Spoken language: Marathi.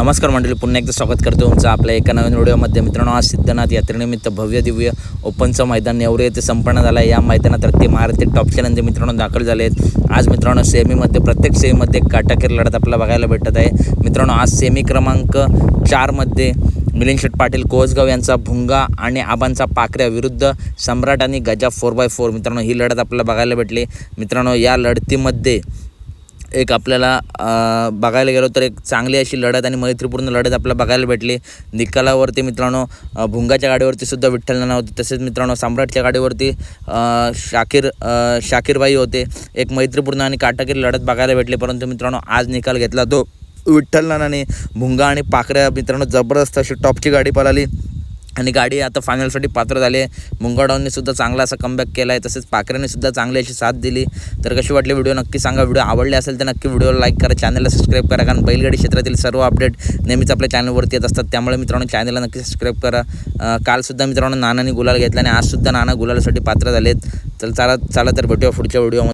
नमस्कार मंडळी पुन्हा एकदा स्वागत करतो तुमचं आपल्या एका नवीन व्हिडिओमध्ये. मित्रांनो आज सिद्धनाथ यात्रेनिमित्त भव्य दिव्य ओपनचं मैदान नेवरे येथे संपन्न झालं आहे या मैदानात रत्ती महारथी टॉपच्यानंतर मित्रांनो दाखल झाले आहेत. आज मित्रांनो सेमीमध्ये प्रत्येक सेमीमध्ये काटाखेर लढत आपल्याला बघायला भेटत आहे. मित्रांनो आज सेमी क्रमांक चारमध्ये मिलिंद शेठ पाटील कोसगाव यांचा भुंगा आणि आबांचा पाकऱ्या विरुद्ध सम्राट आणि गजा फोर बाय फोर मित्रांनो ही लढत आपल्याला बघायला भेटली. मित्रांनो या लढतीमध्ये एक आपल्याला बघायला गेलो तर एक चांगली अशी लढत आणि मैत्रीपूर्ण लढत आपल्याला बघायला भेटली. निकालावरती मित्रांनो भुंगाच्या गाडीवरती सुद्धा विठ्ठल नाना होते. तसेच मित्रांनो सम्राटच्या गाडीवरती शाकीर शाकीरबाई होते. एक मैत्रीपूर्ण आणि काटाकीर लढत बघायला भेटली. परंतु मित्रांनो आज निकाल घेतला तो विठ्ठल नानाने. भुंगा आणि पाकऱ्या मित्रांनो जबरदस्त अशी टॉपची गाडी पळाली. आणि गाडी आता फायनलसाठी पात्र झाली आहे. सुद्धा चांगला असा कमबॅक केला आहे तसेच पाखऱ्याने सुद्धा चांगली अशी साथ दिली. तर कशी वाटली व्हिडिओ? नक्की सांगा. व्हिडिओ आवडले असेल तर नक्की व्हिडिओला लाईक करा. चॅनलला सबस्क्राईब करा. कारण बैलगाडी क्षेत्रातील सर्व अपडेट नेहमीच आपल्या चॅनलवरती येत असतात. त्यामुळे मित्रांनो चॅनलला नक्की सबस्क्राईब करा. कालसुद्धा मित्रांनो नानाने गुलाल घेतला आणि आजसुद्धा नाना गुलालासाठी पात्र झालेत. तर चला चला तर भेटूया पुढच्या व्हिडिओमध्ये